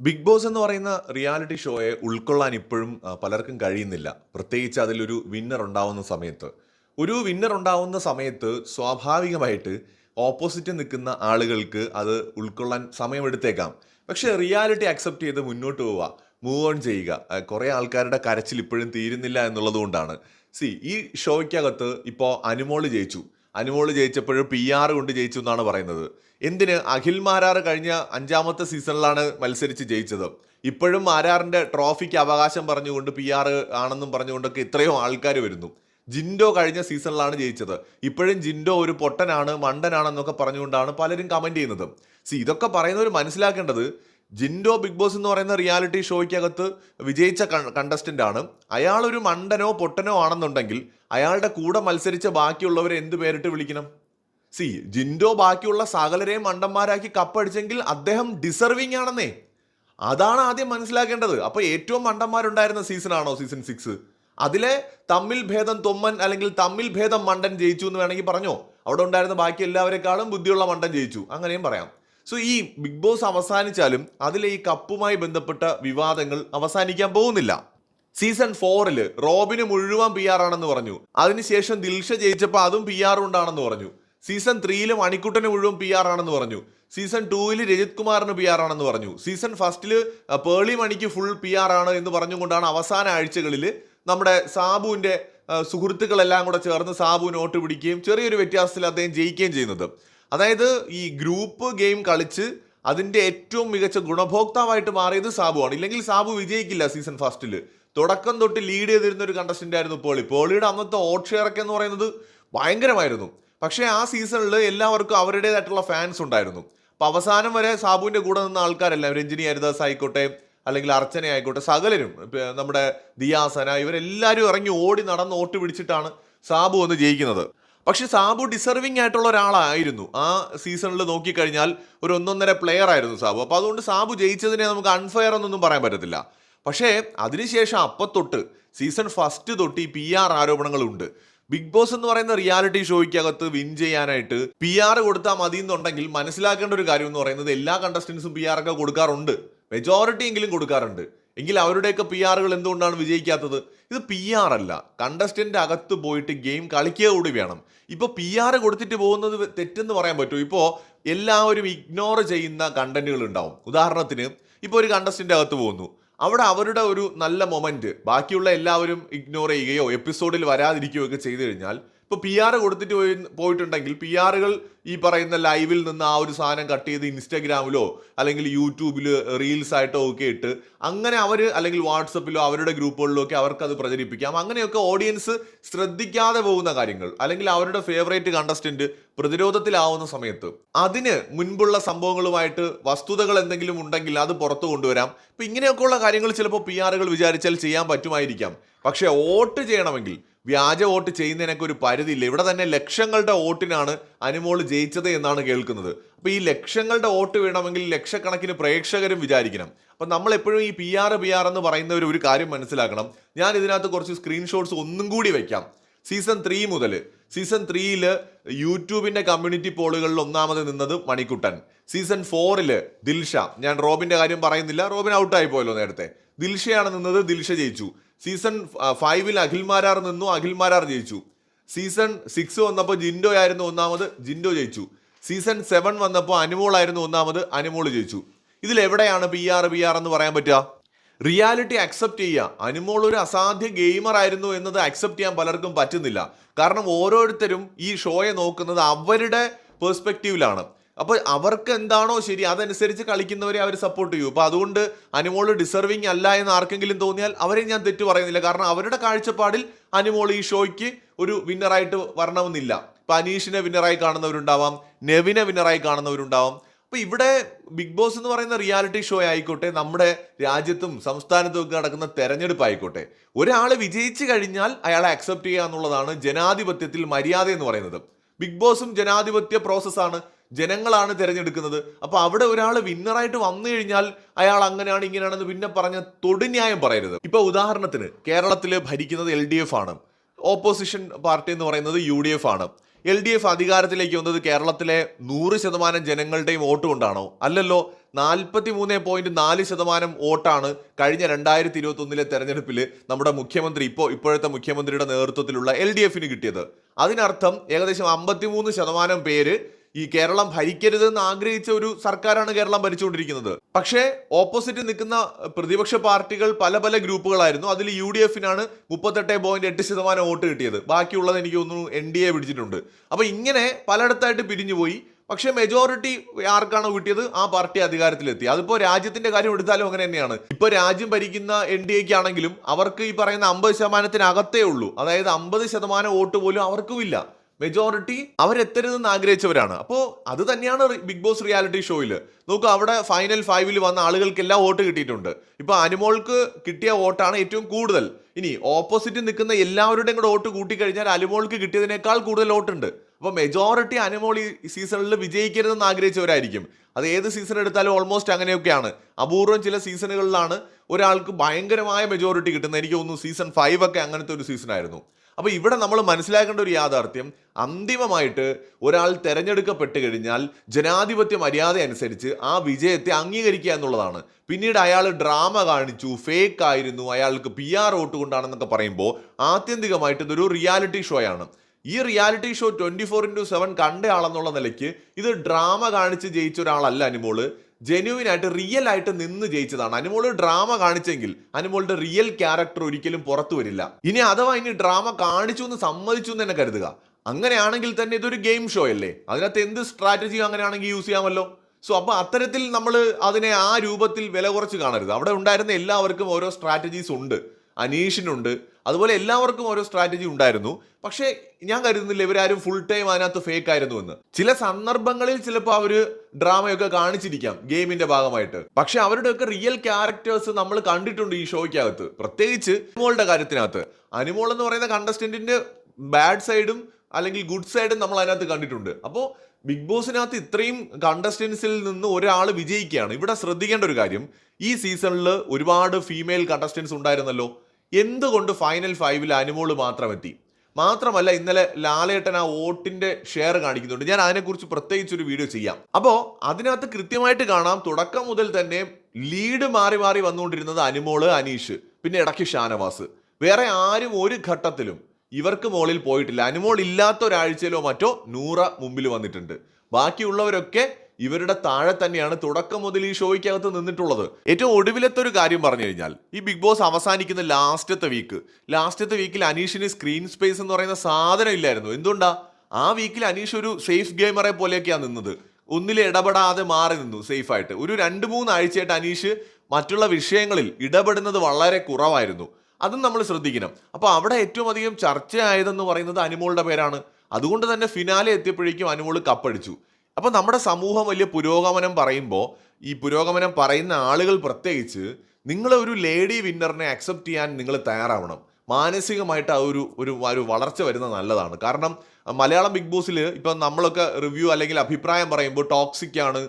Big Boss എന്ന് പറയുന്ന reality ഷോയെ ഉൾക്കൊള്ളാൻ ഇപ്പോഴും പലർക്കും കഴിയുന്നില്ല. പ്രത്യേകിച്ച് അതിലൊരു വിന്നർ ഉണ്ടാവുന്ന സമയത്ത്. ഒരു വിന്നർ ഉണ്ടാവുന്ന സമയത്ത് സ്വാഭാവികമായിട്ട് ഓപ്പോസിറ്റ് നിൽക്കുന്ന ആളുകൾക്ക് അത് ഉൾക്കൊള്ളാൻ സമയമെടുത്തേക്കാം. പക്ഷേ റിയാലിറ്റി അക്സെപ്റ്റ് ചെയ്ത് മുന്നോട്ട് പോവുക മൂവ് ഓൺ ചെയ്യുക കുറേ ആൾക്കാരുടെ കരച്ചിൽ ഇപ്പോഴും തീരുന്നില്ല എന്നുള്ളതുകൊണ്ടാണ്. സി ഈ ഷോയ്ക്കകത്ത് ഇപ്പോൾ അനുമോൾ ജയിച്ചു. അനുമോൾ ജയിച്ചപ്പോഴും പി ആർ കൊണ്ട് ജയിച്ചു എന്നാണ് പറയുന്നത്. എന്തിന്? അഖിൽ മാരാർ കഴിഞ്ഞ അഞ്ചാമത്തെ സീസണിലാണ് മത്സരിച്ച് ജയിച്ചത്. ഇപ്പോഴും മാരാറിന്റെ ട്രോഫിക്ക് അവകാശം പറഞ്ഞുകൊണ്ട് പി ആർ ആണെന്നും പറഞ്ഞുകൊണ്ടൊക്കെ ഇത്രയും ആൾക്കാർ വരുന്നു. ജിൻഡോ കഴിഞ്ഞ സീസണിലാണ് ജയിച്ചത്. ഇപ്പോഴും ജിൻഡോ ഒരു പൊട്ടനാണ് മണ്ടനാണെന്നൊക്കെ പറഞ്ഞുകൊണ്ടാണ് പലരും കമന്റ് ചെയ്യുന്നത്. സി ഇതൊക്കെ പറയുന്നവർ മനസ്സിലാക്കേണ്ടത് ജിൻഡോ ബിഗ് ബോസ് എന്ന് പറയുന്ന റിയാലിറ്റി ഷോയ്ക്കകത്ത് വിജയിച്ച കണ്ടസ്റ്റന്റ് ആണ്. അയാളൊരു മണ്ടനോ പൊട്ടനോ ആണെന്നുണ്ടെങ്കിൽ അയാളുടെ കൂടെ മത്സരിച്ച ബാക്കിയുള്ളവരെ എന്ത് പേരിട്ട് വിളിക്കണം? സി ജിൻഡോ ബാക്കിയുള്ള സകലരെയും മണ്ടന്മാരാക്കി കപ്പടിച്ചെങ്കിൽ അദ്ദേഹം ഡിസർവിങ് ആണെന്നേ. അതാണ് ആദ്യം മനസ്സിലാക്കേണ്ടത്. അപ്പോൾ ഏറ്റവും മണ്ടന്മാരുണ്ടായിരുന്ന സീസൺ ആണോ സീസൺ സിക്സ്? അതിലെ തമ്മിൽ ഭേദം തൊമ്മൻ അല്ലെങ്കിൽ തമ്മിൽ ഭേദം മണ്ടൻ ജയിച്ചു എന്ന് വേണമെങ്കിൽ പറഞ്ഞോ. അവിടെ ഉണ്ടായിരുന്ന ബാക്കി എല്ലാവരെക്കാളും ബുദ്ധിയുള്ള മണ്ടൻ ജയിച്ചു. അങ്ങനെയും പറയാം. സോ ഈ ബിഗ് ബോസ് അവസാനിച്ചാലും അതിലെ ഈ കപ്പുമായി ബന്ധപ്പെട്ട വിവാദങ്ങൾ അവസാനിക്കാൻ പോകുന്നില്ല. സീസൺ ഫോറിൽ റോബിന് മുഴുവൻ പി ആർ ആണെന്ന് പറഞ്ഞു. അതിനുശേഷം ദിൽഷ ജയിച്ചപ്പോൾ അതും പി ആർ ഉണ്ടാണെന്ന് പറഞ്ഞു. സീസൺ ത്രീയിൽ മണിക്കുട്ടന് മുഴുവൻ പി ആർ ആണെന്ന് പറഞ്ഞു. സീസൺ ടൂവിൽ രജിത് കുമാറിന് പി ആർ ആണെന്ന് പറഞ്ഞു. സീസൺ ഫസ്റ്റിൽ പേളി മണിക്ക് ഫുൾ പി ആർ ആണ് എന്ന് പറഞ്ഞുകൊണ്ടാണ് അവസാന ആഴ്ചകളിൽ നമ്മുടെ സാബുവിന്റെ സുഹൃത്തുക്കളെല്ലാം കൂടെ ചേർന്ന് സാബു നോട്ട് പിടിക്കുകയും ചെറിയൊരു വ്യത്യാസത്തിൽ അദ്ദേഹം ജയിക്കുകയും ചെയ്യുന്നത്. അതായത് ഈ ഗ്രൂപ്പ് ഗെയിം കളിച്ച് അതിന്റെ ഏറ്റവും മികച്ച ഗുണഭോക്താവായിട്ട് മാറിയത് സാബുവാണ്. ഇല്ലെങ്കിൽ സാബു വിജയിക്കില്ല സീസൺ ഫസ്റ്റിൽ. തുടക്കം തൊട്ട് ലീഡ് ചെയ്തിരുന്ന ഒരു കണ്ടസ്റ്റന്റ് ആയിരുന്നു പോളി. പോളിയുടെ അന്നത്തെ ഓട്ട് എന്ന് പറയുന്നത് ഭയങ്കരമായിരുന്നു. പക്ഷേ ആ സീസണിൽ എല്ലാവർക്കും അവരുടേതായിട്ടുള്ള ഫാൻസ് ഉണ്ടായിരുന്നു. അപ്പോൾ അവസാനം വരെ സാബുവിന്റെ കൂടെ നിന്ന ആൾക്കാരെല്ലാം രഞ്ജിനി ഹരിദാസ് ആയിക്കോട്ടെ അല്ലെങ്കിൽ അർച്ചന ആയിക്കോട്ടെ സകലരും നമ്മുടെ ദിയാസന ഇവരെല്ലാവരും ഇറങ്ങി ഓടി നടന്ന് ഓട്ട് പിടിച്ചിട്ടാണ് സാബു വന്ന് ജയിക്കുന്നത്. പക്ഷേ സാബു ഡിസർവിങ് ആയിട്ടുള്ള ഒരാളായിരുന്നു. ആ സീസണിൽ നോക്കിക്കഴിഞ്ഞാൽ ഒരു ഒന്നൊന്നര പ്ലെയർ ആയിരുന്നു സാബു. അപ്പോൾ അതുകൊണ്ട് സാബു ജയിച്ചതിനെ നമുക്ക് അൺഫെയർ എന്നൊന്നും പറയാൻ പറ്റത്തില്ല. പക്ഷേ അതിനുശേഷം അപ്പത്തൊട്ട് സീസൺ ഫസ്റ്റ് തൊട്ട് ഈ പി ആർ ആരോപണങ്ങളുണ്ട്. ബിഗ് ബോസ് എന്ന് പറയുന്ന റിയാലിറ്റി ഷോയ്ക്കകത്ത് വിൻ ചെയ്യാനായിട്ട് പി ആർ കൊടുത്താൽ മതി എന്നുണ്ടെങ്കിൽ മനസ്സിലാക്കേണ്ട ഒരു കാര്യം എന്ന് പറയുന്നത് എല്ലാ കണ്ടസ്റ്റൻസും പി ആർ ഒക്കെ കൊടുക്കാറുണ്ട്. മെജോറിറ്റി എങ്കിലും കൊടുക്കാറുണ്ട്. എങ്കിൽ അവരുടെയൊക്കെ പി ആറുകൾ എന്തുകൊണ്ടാണ് വിജയിക്കാത്തത്? ഇത് പി ആർ അല്ല. കണ്ടസ്റ്റന്റ് അകത്ത് പോയിട്ട് ഗെയിം കളിക്കുക കൂടി വേണം. ഇപ്പോൾ പി ആർ കൊടുത്തിട്ട് പോകുന്നത് തെറ്റെന്ന് പറയാൻ പറ്റുമോ? ഇപ്പോൾ എല്ലാവരും ഇഗ്നോർ ചെയ്യുന്ന കണ്ടന്റുകൾ ഉണ്ടാവും. ഉദാഹരണത്തിന് ഇപ്പോൾ ഒരു കണ്ടസ്റ്റന്റ് അകത്ത് പോകുന്നു. അവിടെ അവരുടെ ഒരു നല്ല മൊമെന്റ് ബാക്കിയുള്ള എല്ലാവരും ഇഗ്നോർ ചെയ്യുകയോ എപ്പിസോഡിൽ വരാതിരിക്കുകയോ ഒക്കെ ചെയ്തു കഴിഞ്ഞാൽ ഇപ്പോൾ പി ആർ കൊടുത്തിട്ട് പോയി പോയിട്ടുണ്ടെങ്കിൽ പി ആറുകൾ ഈ പറയുന്ന ലൈവിൽ നിന്ന് ആ ഒരു സാധനം കട്ട് ചെയ്ത് ഇൻസ്റ്റാഗ്രാമിലോ അല്ലെങ്കിൽ യൂട്യൂബിൽ റീൽസ് ആയിട്ടോ ഒക്കെ ഇട്ട് അങ്ങനെ അവർ അല്ലെങ്കിൽ വാട്സപ്പിലോ അവരുടെ ഗ്രൂപ്പുകളിലോ ഒക്കെ അവർക്ക് അത് പ്രചരിപ്പിക്കാം. അങ്ങനെയൊക്കെ ഓഡിയൻസ് ശ്രദ്ധിക്കാതെ പോകുന്ന കാര്യങ്ങൾ അല്ലെങ്കിൽ അവരുടെ ഫേവറേറ്റ് കണ്ടസ്റ്റന്റ് പ്രതിരോധത്തിലാവുന്ന സമയത്ത് അതിന് മുൻപുള്ള സംഭവങ്ങളുമായിട്ട് വസ്തുതകൾ എന്തെങ്കിലും ഉണ്ടെങ്കിൽ അത് പുറത്തു കൊണ്ടുവരാം. ഇപ്പം ഇങ്ങനെയൊക്കെയുള്ള കാര്യങ്ങൾ ചിലപ്പോൾ പി ആറുകൾ വിചാരിച്ചാൽ ചെയ്യാൻ പറ്റുമായിരിക്കാം. പക്ഷേ വോട്ട് ചെയ്യണമെങ്കിൽ വ്യാജ വോട്ട് ചെയ്യുന്നതിനൊക്കെ ഒരു പരിധിയില്ല. ഇവിടെ തന്നെ ലക്ഷങ്ങളുടെ വോട്ടിനാണ് അനുമോൾ ജയിച്ചത് എന്നാണ് കേൾക്കുന്നത്. അപ്പോൾ ഈ ലക്ഷങ്ങളുടെ വോട്ട് വേണമെങ്കിൽ ലക്ഷക്കണക്കിന് പ്രേക്ഷകരും വിചാരിക്കണം. അപ്പം നമ്മൾ എപ്പോഴും ഈ പി ആർ പി ആർ എന്ന് പറയുന്നവർ ഒരു കാര്യം മനസ്സിലാക്കണം. ഞാൻ ഇതിനകത്ത് കുറച്ച് സ്ക്രീൻഷോട്ട്സ് ഒന്നും കൂടി വയ്ക്കാം സീസൺ ത്രീ മുതൽ. സീസൺ ത്രീയിൽ യൂട്യൂബിന്റെ കമ്മ്യൂണിറ്റി പോളുകളിൽ ഒന്നാമത് നിന്നത് മണിക്കുട്ടൻ. സീസൺ ഫോറിൽ ദിൽഷ. ഞാൻ റോബിന്റെ കാര്യം പറയുന്നില്ല. റോബിൻ ഔട്ടായി പോയല്ലോ നേരത്തെ. ദിൽഷയാണ് നിന്നത്. ദിൽഷ ജയിച്ചു. സീസൺ ഫൈവിൽ അഖിൽമാരാർ നിന്നു അഖിൽമാരാർ ജയിച്ചു. സീസൺ സിക്സ് വന്നപ്പോൾ ജിൻഡോ ആയിരുന്നു ഒന്നാമത് ജിൻഡോ ജയിച്ചു. സീസൺ സെവൻ വന്നപ്പോൾ അനുമോൾ ആയിരുന്നു ഒന്നാമത് അനുമോൾ ജയിച്ചു. ഇതിൽ എവിടെയാണ് പി ആർ പി ആർ എന്ന് പറയാൻ പറ്റുക? റിയാലിറ്റി അക്സെപ്റ്റ് ചെയ്യുക. അനുമോൾ ഒരു അസാധ്യ ഗെയിമർ ആയിരുന്നു എന്നത് അക്സെപ്റ്റ് ചെയ്യാൻ പലർക്കും പറ്റുന്നില്ല. കാരണം ഓരോരുത്തരും ഈ ഷോയെ നോക്കുന്നത് അവരുടെ പേഴ്സ്പെക്റ്റീവിലാണ് അപ്പൊ അവർക്ക് എന്താണോ ശരി അതനുസരിച്ച് കളിക്കുന്നവരെ അവർ സപ്പോർട്ട് ചെയ്യും. അപ്പോൾ അതുകൊണ്ട് അനുമോൾ ഡിസർവിങ് അല്ല എന്ന് ആർക്കെങ്കിലും തോന്നിയാൽ അവരെ ഞാൻ തെറ്റ് പറയുന്നില്ല. കാരണം അവരുടെ കാഴ്ചപ്പാടിൽ അനുമോൾ ഈ ഷോയ്ക്ക് ഒരു വിന്നറായിട്ട് വരണമെന്നില്ല. ഇപ്പം അനീഷിനെ വിന്നറായി കാണുന്നവരുണ്ടാവാം നെവിനെ വിന്നറായി കാണുന്നവരുണ്ടാവാം. അപ്പോൾ ഇവിടെ ബിഗ് ബോസ് എന്ന് പറയുന്ന റിയാലിറ്റി ഷോ ആയിക്കോട്ടെ നമ്മുടെ രാജ്യത്തും സംസ്ഥാനത്തും ഒക്കെ നടക്കുന്ന തെരഞ്ഞെടുപ്പ് ആയിക്കോട്ടെ ഒരാൾ വിജയിച്ചു കഴിഞ്ഞാൽ അയാളെ അക്സെപ്റ്റ് ചെയ്യുക എന്നുള്ളതാണ് ജനാധിപത്യത്തിൽ മര്യാദ എന്ന് പറയുന്നത്. ബിഗ് ബോസും ജനാധിപത്യ പ്രോസസ്സാണ് ജനങ്ങളാണ് തിരഞ്ഞെടുക്കുന്നത്. അപ്പോൾ അവിടെ ഒരാൾ വിന്നറായിട്ട് വന്നു കഴിഞ്ഞാൽ അയാൾ അങ്ങനെയാണ് ഇങ്ങനെയാണെന്ന് പിന്നെ പറഞ്ഞ തൊടുന്യായം പറയരുത്. ഇപ്പൊ ഉദാഹരണത്തിന് കേരളത്തിൽ ഭരിക്കുന്നത് എൽ ഡി എഫ് ആണ്. ഓപ്പോസിഷൻ പാർട്ടി എന്ന് പറയുന്നത് യു ഡി എഫ് ആണ്. എൽ ഡി എഫ് അധികാരത്തിലേക്ക് വന്നത് കേരളത്തിലെ നൂറ് ശതമാനം ജനങ്ങളുടെയും വോട്ട് കൊണ്ടാണോ? അല്ലല്ലോ നാൽപ്പത്തി മൂന്ന് പോയിന്റ് നാല് ശതമാനം വോട്ടാണ് കഴിഞ്ഞ രണ്ടായിരത്തി ഇരുപത്തി ഒന്നിലെ തെരഞ്ഞെടുപ്പിൽ നമ്മുടെ മുഖ്യമന്ത്രി ഇപ്പോൾ ഇപ്പോഴത്തെ മുഖ്യമന്ത്രിയുടെ നേതൃത്വത്തിലുള്ള എൽ ഡി എഫിന് കിട്ടിയത്. അതിനർത്ഥം ഏകദേശം അമ്പത്തിമൂന്ന് ശതമാനം പേര് ഈ കേരളം ഭരിക്കരുതെന്ന് ആഗ്രഹിച്ച ഒരു സർക്കാരാണ് കേരളം ഭരിച്ചുകൊണ്ടിരിക്കുന്നത്. പക്ഷേ ഓപ്പോസിറ്റ് നിൽക്കുന്ന പ്രതിപക്ഷ പാർട്ടികൾ പല പല ഗ്രൂപ്പുകളായിരുന്നു. അതിൽ യു ഡി എഫിനാണ് മുപ്പത്തെട്ട് പോയിന്റ് എട്ട് ശതമാനം വോട്ട് കിട്ടിയത്. ബാക്കിയുള്ളത് എനിക്ക് തോന്നുന്നു എൻ ഡി എ പിടിച്ചിട്ടുണ്ട്. അപ്പൊ ഇങ്ങനെ പലയിടത്തായിട്ട് പിരിഞ്ഞുപോയി. പക്ഷേ മെജോറിറ്റി ആർക്കാണോ കിട്ടിയത്? ആ പാർട്ടി അധികാരത്തിലെത്തി. അതിപ്പോ രാജ്യത്തിന്റെ കാര്യം എടുത്താലും അങ്ങനെ തന്നെയാണ്. ഇപ്പൊ രാജ്യം ഭരിക്കുന്ന എൻ ഡി എക്ക് ആണെങ്കിലും അവർക്ക് ഈ പറയുന്ന അമ്പത് ശതമാനത്തിനകത്തേ ഉള്ളൂ. അതായത് അമ്പത് ശതമാനം വോട്ട് പോലും അവർക്കും ഇല്ല. മെജോറിറ്റി അവരെത്തരുതെന്ന് ആഗ്രഹിച്ചവരാണ്. അപ്പോൾ അത് തന്നെയാണ് ബിഗ് ബോസ് റിയാലിറ്റി ഷോയിൽ നോക്കൂ അവിടെ ഫൈനൽ ഫൈവിൽ വന്ന ആളുകൾക്കെല്ലാം വോട്ട് കിട്ടിയിട്ടുണ്ട്. ഇപ്പോൾ അനുമോൾക്ക് കിട്ടിയ വോട്ടാണ് ഏറ്റവും കൂടുതൽ. ഇനി ഓപ്പോസിറ്റ് നിൽക്കുന്ന എല്ലാവരുടെയും കൂടെ വോട്ട് കൂട്ടിക്കഴിഞ്ഞാൽ അനുമോൾക്ക് കിട്ടിയതിനേക്കാൾ കൂടുതൽ വോട്ടുണ്ട്. അപ്പോൾ മെജോറിറ്റി അനുമോൾ ഈ സീസണിൽ വിജയിക്കരുതെന്ന് ആഗ്രഹിച്ചവരായിരിക്കും. അത് ഏത് സീസൺ എടുത്താലും ഓൾമോസ്റ്റ് അങ്ങനെയൊക്കെയാണ്. അപൂർവം ചില സീസണുകളിലാണ് ഒരാൾക്ക് ഭയങ്കരമായ മെജോറിറ്റി കിട്ടുന്നത്. എനിക്ക് തോന്നുന്നു സീസൺ ഫൈവ് ഒക്കെ അങ്ങനത്തെ ഒരു സീസൺ ആയിരുന്നു. അപ്പോൾ ഇവിടെ നമ്മൾ മനസ്സിലാക്കേണ്ട ഒരു യാഥാർത്ഥ്യം അന്തിമമായിട്ട് ഒരാൾ തെരഞ്ഞെടുക്കപ്പെട്ട് കഴിഞ്ഞാൽ ജനാധിപത്യ മര്യാദ അനുസരിച്ച് ആ വിജയത്തെ അംഗീകരിക്കുക എന്നുള്ളതാണ്. പിന്നീട് അയാൾ ഡ്രാമ കാണിച്ചു ഫേക്ക് ആയിരുന്നു അയാൾക്ക് പി ആർ വോട്ട് കൊണ്ടാണെന്നൊക്കെ പറയുമ്പോൾ ആത്യന്തികമായിട്ട് ഇതൊരു റിയാലിറ്റി ഷോ ആണ്. ഈ reality show twenty four into seven കണ്ടയാളെന്നുള്ള നിലയ്ക്ക് ഇത് ഡ്രാമ കാണിച്ച് ജയിച്ച ഒരാളല്ല അനുമോൾ. ജെന്യുവിൻ ആയിട്ട് റിയൽ ആയിട്ട് നിന്ന് ജയിച്ചതാണ്. അനുമോൾ ഡ്രാമ കാണിച്ചെങ്കിൽ അനുമോളുടെ റിയൽ ക്യാരക്ടർ ഒരിക്കലും പുറത്തു വരില്ല. ഇനി അഥവാ ഇനി ഡ്രാമ കാണിച്ചു എന്ന് സമ്മതിച്ചു എന്ന് തന്നെ കരുതുക. അങ്ങനെയാണെങ്കിൽ തന്നെ ഇതൊരു ഗെയിം ഷോ അല്ലേ? അതിനകത്ത് എന്ത് സ്ട്രാറ്റജിയും അങ്ങനെയാണെങ്കിൽ യൂസ് ചെയ്യാമല്ലോ? സോ അപ്പൊ അത്തരത്തിൽ നമ്മൾ അതിനെ ആ രൂപത്തിൽ വില കുറച്ച് കാണരുത്. അവിടെ ഉണ്ടായിരുന്ന എല്ലാവർക്കും ഓരോ സ്ട്രാറ്റജീസ് ഉണ്ട്. അനീഷിനുണ്ട്. അതുപോലെ എല്ലാവർക്കും ഓരോ സ്ട്രാറ്റജി ഉണ്ടായിരുന്നു. പക്ഷേ ഞാൻ കരുതുന്നില്ല ഇവരാരും ഫുൾ ടൈം അതിനകത്ത് ഫേക്ക് ആയിരുന്നു എന്ന്. ചില സന്ദർഭങ്ങളിൽ ചിലപ്പോൾ അവർ ഡ്രാമയൊക്കെ കാണിച്ചിരിക്കാം ഗെയിമിന്റെ ഭാഗമായിട്ട്. പക്ഷെ അവരുടെയൊക്കെ റിയൽ ക്യാരക്ടേഴ്സ് നമ്മൾ കണ്ടിട്ടുണ്ട് ഈ ഷോയ്ക്കകത്ത് പ്രത്യേകിച്ച് അനുമോളുടെ കാര്യത്തിനകത്ത്. അനുമോൾ എന്ന് പറയുന്ന കണ്ടസ്റ്റന്റിന്റെ ബാഡ് സൈഡും അല്ലെങ്കിൽ ഗുഡ് സൈഡും നമ്മൾ അതിനകത്ത് കണ്ടിട്ടുണ്ട്. അപ്പോൾ ബിഗ് ബോസിനകത്ത് ഇത്രയും കണ്ടസ്റ്റൻസിൽ നിന്ന് ഒരാൾ വിജയിക്കുകയാണ്. ഇവിടെ ശ്രദ്ധിക്കേണ്ട ഒരു കാര്യം ഈ സീസണിൽ ഒരുപാട് ഫീമെയിൽ കണ്ടസ്റ്റൻസ് ഉണ്ടായിരുന്നല്ലോ. എന്തുകൊണ്ട് ഫൈനൽ ഫൈവിൽ അനുമോൾ മാത്രം എത്തി മാത്രമല്ല ഇന്നലെ ലാലേട്ടൻ ആ വോട്ടിന്റെ ഷെയർ കാണിക്കുന്നുണ്ട്. ഞാൻ അതിനെക്കുറിച്ച് പ്രത്യേകിച്ച് ഒരു വീഡിയോ ചെയ്യാം. അപ്പോൾ അതിനകത്ത് കൃത്യമായിട്ട് കാണാം തുടക്കം മുതൽ തന്നെ ലീഡ് മാറി മാറി വന്നുകൊണ്ടിരുന്നത് അനുമോൾ അനീഷ് പിന്നെ ഇടയ്ക്ക് ഷാനവാസ്. വേറെ ആരും ഒരു ഘട്ടത്തിലും ഇവർക്ക് മുകളിൽ പോയിട്ടില്ല. അനുമോൾ ഇല്ലാത്ത ഒരാഴ്ചയിലോ മറ്റോ നൂറ മുമ്പിൽ വന്നിട്ടുണ്ട്. ബാക്കിയുള്ളവരൊക്കെ ഇവരുടെ താഴെ തന്നെയാണ് തുടക്കം മുതൽ ഈ ഷോയ്ക്കകത്ത് നിന്നിട്ടുള്ളത്. ഏറ്റവും ഒടുവിലത്തെ ഒരു കാര്യം പറഞ്ഞു കഴിഞ്ഞാൽ ഈ ബിഗ് ബോസ് അവസാനിക്കുന്ന ലാസ്റ്റത്തെ വീക്ക് ലാസ്റ്റത്തെ വീക്കിൽ അനീഷിന് സ്ക്രീൻ സ്പേസ് എന്ന് പറയുന്ന സാധനം ഇല്ലായിരുന്നു. എന്തുകൊണ്ടാ? ആ വീക്കിൽ അനീഷ് ഒരു സേഫ് ഗെയിമറെ പോലെയൊക്കെയാണ് നിന്നത്. ഒന്നിൽ ഇടപെടാതെ മാറി നിന്നു സേഫായിട്ട് ഒരു രണ്ട് മൂന്ന് ആഴ്ചയായിട്ട് അനീഷ് മറ്റുള്ള വിഷയങ്ങളിൽ ഇടപെടുന്നത് വളരെ കുറവായിരുന്നു. അതും നമ്മൾ ശ്രദ്ധിക്കണം. അപ്പോൾ അവിടെ ഏറ്റവും അധികം ചർച്ചയായതെന്ന് പറയുന്നത് അനുമോളുടെ പേരാണ്. അതുകൊണ്ട് തന്നെ ഫിനാലെ എത്തിയപ്പോഴേക്കും അനുമോൾ കപ്പടിച്ചു. അപ്പോൾ നമ്മുടെ സമൂഹം വലിയ പുരോഗമനം പറയുമ്പോൾ ഈ പുരോഗമനം പറയുന്ന ആളുകൾ പ്രത്യേകിച്ച് നിങ്ങൾ ഒരു ലേഡി വിന്നറിനെ അക്സെപ്റ്റ് ചെയ്യാൻ നിങ്ങൾ തയ്യാറാവണം. മാനസികമായിട്ട് ആ ഒരു ഒരു ഒരു വളർച്ച വരുന്നത് നല്ലതാണ്. കാരണം മലയാളം ബിഗ് ബോസിൽ ഇപ്പം നമ്മളൊക്കെ റിവ്യൂ അല്ലെങ്കിൽ അഭിപ്രായം പറയുമ്പോൾ ടോക്സിക് ആണ്.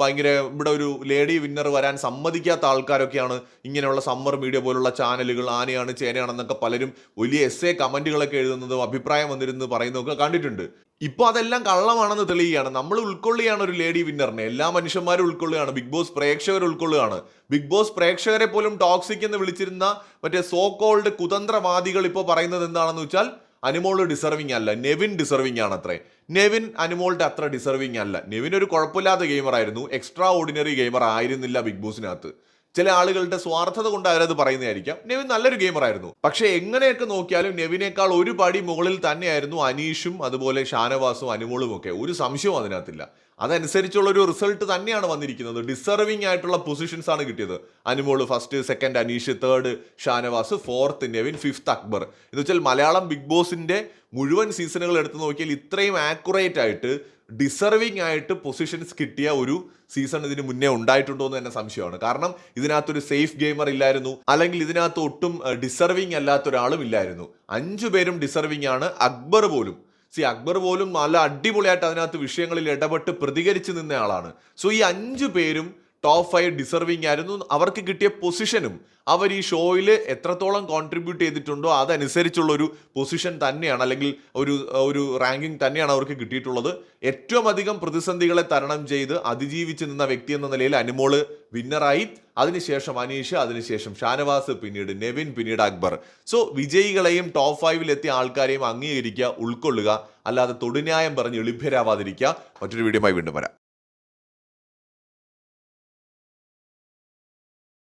ഭയങ്കര ഇവിടെ ഒരു ലേഡി വിന്നർ വരാൻ സമ്മതിക്കാത്ത ആൾക്കാരൊക്കെയാണ് ഇങ്ങനെയുള്ള സമ്മർ മീഡിയ പോലുള്ള ചാനലുകൾ ആനയാണ് ചേനയാണെന്നൊക്കെ പലരും വലിയ എസ് എ കമന്റുകളൊക്കെ എഴുതുന്നതും അഭിപ്രായം വന്നിരുന്നു പറയുന്നതൊക്കെ കണ്ടിട്ടുണ്ട്. ഇപ്പോൾ അതെല്ലാം കള്ളമാണെന്ന് തെളിയുകയാണ്. നമ്മൾ ഉൾക്കൊള്ളുകയാണ് ഒരു ലേഡി വിന്നറിനെ എല്ലാ മനുഷ്യന്മാരും ഉൾക്കൊള്ളുകയാണ്. ബിഗ് ബോസ് പ്രേക്ഷകർ ഉൾക്കൊള്ളുകയാണ്. ബിഗ് ബോസ് പ്രേക്ഷകരെ പോലും ടോക്സിക് എന്ന് വിളിച്ചിരുന്ന മറ്റേ സോ കോൾഡ് കുതന്ത്രവാദികൾ ഇപ്പോൾ പറയുന്നത് എന്താണെന്ന് വെച്ചാൽ അനുമോൾ ഡിസർവിങ് അല്ല. നെവിൻ ഡിസർവിങ് ആണ് അത്രേ നെവിൻ അനുമോളുടെ അത്ര ഡിസർവിങ് അല്ല. നെവിൻ ഒരു കുഴപ്പമില്ലാത്ത ഗെയിമർ ആയിരുന്നു. എക്സ്ട്രാ ഓർഡിനറി ഗെയിമർ ആയിരുന്നില്ല ബിഗ് ബോസിനകത്ത് ചില ആളുകളുടെ സ്വാർത്ഥത കൊണ്ട് അവരത് പറയുന്നതായിരിക്കാം. നെവിൻ നല്ലൊരു ഗെയിമർ ആയിരുന്നു. പക്ഷെ എങ്ങനെയൊക്കെ നോക്കിയാലും നെവിനേക്കാൾ ഒരു പടി മുകളിൽ തന്നെയായിരുന്നു അനീഷും അതുപോലെ ഷാനവാസും അനുമോളും ഒക്കെ. ഒരു സംശയവും അതിനകത്തില്ല. അതനുസരിച്ചുള്ള ഒരു റിസൾട്ട് തന്നെയാണ് വന്നിരിക്കുന്നത്. ഡിസർവിംഗ് ആയിട്ടുള്ള പൊസിഷൻസ് ആണ് കിട്ടിയത്. Anumol first second Aneesh third Shanavas fourth Nevin fifth Akbar. എന്ന് വെച്ചാൽ മലയാളം ബിഗ് ബോസിന്റെ മുഴുവൻ സീസണുകൾ എടുത്തു നോക്കിയാൽ ഇത്രയും ആക്യുറേറ്റ് ആയിട്ട് ഡിസർവിംഗ് ആയിട്ട് പൊസിഷൻസ് കിട്ടിയ ഒരു സീസൺ ഇതിന് മുന്നേ ഉണ്ടായിട്ടുണ്ടോ എന്ന് തന്നെ സംശയമാണ്. കാരണം ഇതിനകത്തൊരു സേഫ് ഗെയിമർ ഇല്ലായിരുന്നു. അല്ലെങ്കിൽ ഇതിനകത്ത് ഒട്ടും ഡിസർവിങ് അല്ലാത്ത ഒരാളും ഇല്ലായിരുന്നു. അഞ്ചു പേരും ഡിസർവിങ് ആണ്. അക്ബർ പോലും. സി അക്ബർ പോലും നല്ല അടിപൊളിയായിട്ട് അതിനകത്ത് വിഷയങ്ങളിൽ ഇടപെട്ട് പ്രതികരിച്ച് നിന്ന ആളാണ്. സോ ഈ അഞ്ചു പേരും ടോപ്പ് ഫൈവ് ഡിസർവിങ് ആയിരുന്നു. അവർക്ക് കിട്ടിയ പൊസിഷനും അവർ ഈ ഷോയിൽ എത്രത്തോളം കോൺട്രിബ്യൂട്ട് ചെയ്തിട്ടുണ്ടോ അതനുസരിച്ചുള്ള ഒരു പൊസിഷൻ തന്നെയാണ് അല്ലെങ്കിൽ ഒരു ഒരു റാങ്കിങ് തന്നെയാണ് അവർക്ക് കിട്ടിയിട്ടുള്ളത്. ഏറ്റവും അധികം പ്രതിസന്ധികളെ തരണം ചെയ്ത് അതിജീവിച്ച് നിന്ന വ്യക്തി എന്ന നിലയിൽ അനുമോൾ വിന്നറായി. അതിനുശേഷം അനീഷ് അതിനുശേഷം ഷാനവാസ് പിന്നീട് നെവിൻ പിന്നീട് അക്ബർ. സോ വിജയികളെയും ടോപ്പ് ഫൈവിൽ എത്തിയ ആൾക്കാരെയും അംഗീകരിക്കുക ഉൾക്കൊള്ളുക അല്ലാതെ തൊടുന്യായം പറഞ്ഞ് എളിഭ്യരാവാതിരിക്കുക മറ്റൊരു വീഡിയോമായി വീണ്ടും വരാം.